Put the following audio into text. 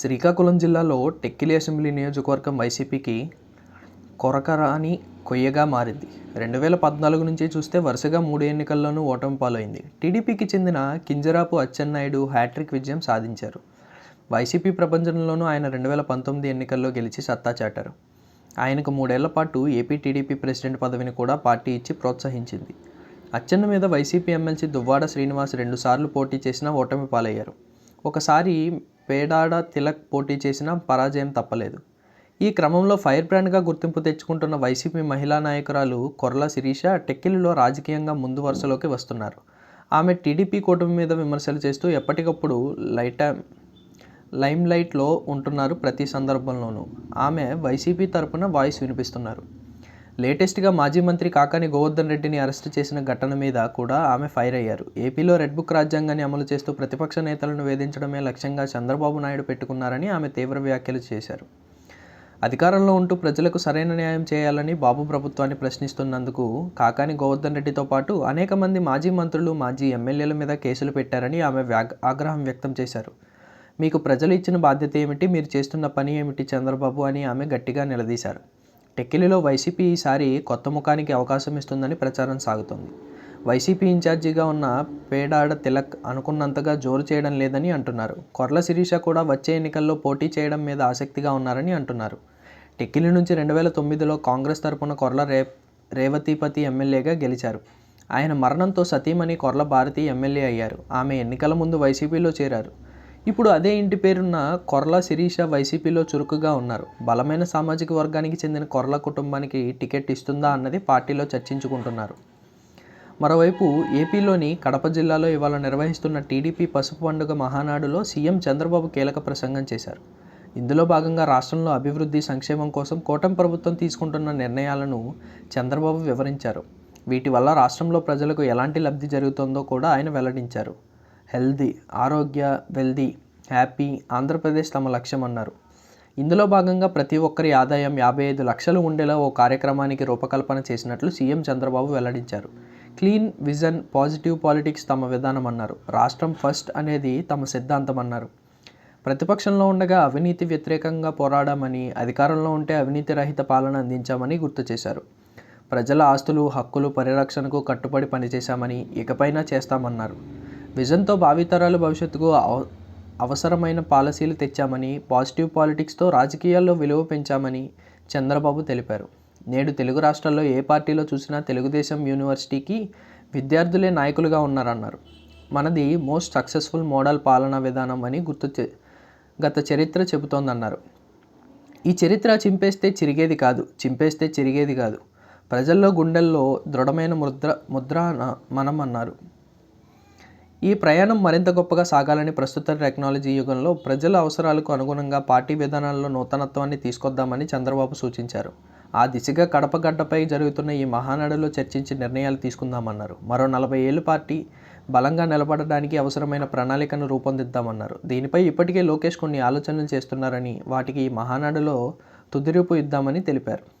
శ్రీకాకుళం జిల్లాలో టెక్కిలి అసెంబ్లీ నియోజకవర్గం వైసీపీకి కొరకరాని కొయ్యగా మారింది. రెండు వేల పద్నాలుగు నుంచి చూస్తే వరుసగా మూడు ఎన్నికల్లోనూ ఓటమి పాలైంది. టీడీపీకి చెందిన కింజరాపు అచ్చెన్నాయుడు హ్యాట్రిక్ విజయం సాధించారు. వైసీపీ ప్రపంచంలోనూ ఆయన రెండు వేల పంతొమ్మిది ఎన్నికల్లో గెలిచి సత్తా చాటారు. ఆయనకు మూడేళ్ళ పాటు ఏపీ టీడీపీ ప్రెసిడెంట్ పదవిని కూడా పార్టీ ఇచ్చి ప్రోత్సహించింది. అచ్చెన్న మీద వైసీపీ ఎమ్మెల్సీ దువ్వాడ శ్రీనివాస్ రెండుసార్లు పోటీ చేసినా ఓటమి పాలయ్యారు. ఒకసారి పేడాడ తిలక్ పోటీ చేసినా పరాజయం తప్పలేదు. ఈ క్రమంలో ఫైర్ బ్రాండ్గా గుర్తింపు తెచ్చుకుంటున్న వైసీపీ మహిళా నాయకురాలు కొర్ల శిరీష టెక్కిలిలో రాజకీయంగా ముందు వరుసలోకి వస్తున్నారు. ఆమె టీడీపీ కూటమి మీద విమర్శలు చేస్తూ ఎప్పటికప్పుడు లైట లైమ్ లైట్లో ఉంటున్నారు ప్రతి సందర్భంలోనూ. ఆమె వైసీపీ తరపున వాయిస్ వినిపిస్తున్నారు. లేటెస్ట్గా మాజీ మంత్రి కాకాని గోవర్ధన్ రెడ్డిని అరెస్టు చేసిన ఘటన మీద కూడా ఆమె ఫైర్ అయ్యారు. ఏపీలో రెడ్ బుక్ రాజ్యాంగాన్ని అమలు చేస్తూ ప్రతిపక్ష నేతలను వేధించడమే లక్ష్యంగా చంద్రబాబు నాయుడు పెట్టుకున్నారని ఆమె తీవ్ర వ్యాఖ్యలు చేశారు. అధికారంలో ఉంటూ ప్రజలకు సరైన న్యాయం చేయాలని బాబు ప్రభుత్వాన్ని ప్రశ్నిస్తున్నందుకు కాకాని గోవర్ధన్ రెడ్డితో పాటు అనేక మంది మాజీ మంత్రులు మాజీ ఎమ్మెల్యేల మీద కేసులు పెట్టారని ఆమె ఆగ్రహం వ్యక్తం చేశారు. మీకు ప్రజలు ఇచ్చిన బాధ్యత ఏమిటి? మీరు చేస్తున్న పని ఏమిటి చంద్రబాబు అని ఆమె గట్టిగా నిలదీశారు. టెక్కిలిలో వైసీపీ ఈసారి కొత్త ముఖానికి అవకాశం ఇస్తుందని ప్రచారం సాగుతోంది. వైసీపీ ఇన్ఛార్జిగా ఉన్న పేడాడ తిలక్ అనుకున్నంతగా జోరు చేయడం లేదని అంటున్నారు. కొర్ల శిరీష కూడా వచ్చే ఎన్నికల్లో పోటీ చేయడం మీద ఆసక్తిగా ఉన్నారని అంటున్నారు. టెక్కిలి నుంచి రెండు వేల తొమ్మిదిలో కాంగ్రెస్ తరపున కొర్ల రే రేవతిపతి ఎమ్మెల్యేగా గెలిచారు. ఆయన మరణంతో సతీమణి కొర్ల భారతి ఎమ్మెల్యే అయ్యారు. ఆమె ఎన్నికల ముందు వైసీపీలో చేరారు. ఇప్పుడు అదే ఇంటి పేరున్న కొర్ల శిరీష వైసీపీలో చురుకుగా ఉన్నారు. బలమైన సామాజిక వర్గానికి చెందిన కొర్ల కుటుంబానికి టికెట్ ఇస్తుందా అన్నది పార్టీలో చర్చించుకుంటున్నారు. మరోవైపు ఏపీలోని కడప జిల్లాలో ఇవాళ నిర్వహిస్తున్న టీడీపీ పసుపు పండుగ మహానాడులో సీఎం చంద్రబాబు కీలక ప్రసంగం చేశారు. ఇందులో భాగంగా రాష్ట్రంలో అభివృద్ధి సంక్షేమం కోసం కూటమి ప్రభుత్వం తీసుకుంటున్న నిర్ణయాలను చంద్రబాబు వివరించారు. వీటి వల్ల రాష్ట్రంలో ప్రజలకు ఎలాంటి లబ్ధి జరుగుతుందో కూడా ఆయన వెల్లడించారు. హెల్దీ ఆరోగ్య వెల్దీ హ్యాపీ ఆంధ్రప్రదేశ్ తమ లక్ష్యం అన్నారు. ఇందులో భాగంగా ప్రతి ఒక్కరి ఆదాయం యాభై ఐదు లక్షలు ఉండేలా ఓ కార్యక్రమానికి రూపకల్పన చేసినట్లు సీఎం చంద్రబాబు వెల్లడించారు. క్లీన్ విజన్ పాజిటివ్ పాలిటిక్స్ తమ విధానం అన్నారు. రాష్ట్రం ఫస్ట్ అనేది తమ సిద్ధాంతం అన్నారు. ప్రతిపక్షంలో ఉండగా అవినీతి వ్యతిరేకంగా పోరాడామని అధికారంలో ఉంటే అవినీతి రహిత పాలన అందించామని గుర్తు చేశారు. ప్రజల ఆస్తులు హక్కులు పరిరక్షణకు కట్టుబడి పనిచేశామని ఇకపైనా చేస్తామన్నారు. విజన్తో భావితరాలు భవిష్యత్తుకు అవ అవసరమైన పాలసీలు తెచ్చామని పాజిటివ్ పాలిటిక్స్తో రాజకీయాల్లో విలువ పెంచామని చంద్రబాబు తెలిపారు. నేడు తెలుగు రాష్ట్రాల్లో ఏ పార్టీలో చూసినా తెలుగుదేశం యూనివర్సిటీకి విద్యార్థులే నాయకులుగా ఉన్నారన్నారు. మనది మోస్ట్ సక్సెస్ఫుల్ మోడల్ పాలనా విధానం అని గుర్తు చే గత చరిత్ర చెబుతోందన్నారు. ఈ చరిత్ర చింపేస్తే చిరిగేది కాదు చింపేస్తే చిరిగేది కాదు. ప్రజల్లో గుండెల్లో దృఢమైన ముద్ర ముద్ర మనం అన్నారు ఈ ప్రయాణం మరింత గొప్పగా సాగాలని ప్రస్తుత టెక్నాలజీ యుగంలో ప్రజల అవసరాలకు అనుగుణంగా పార్టీ విధానాల్లో నూతనత్వాన్ని తీసుకొద్దామని చంద్రబాబు సూచించారు. ఆ దిశగా కడప గడ్డపై జరుగుతున్న ఈ మహానాడులో చర్చించి నిర్ణయాలు తీసుకుందామన్నారు. మరో నలభై ఏళ్ళు పార్టీ బలంగా నిలబడడానికి అవసరమైన ప్రణాళికను రూపొందిద్దామన్నారు. దీనిపై ఇప్పటికే లోకేష్ కొన్ని ఆలోచనలు చేస్తున్నారని వాటికి ఈ మహానాడులో తుదిరూపు ఇద్దామని తెలిపారు.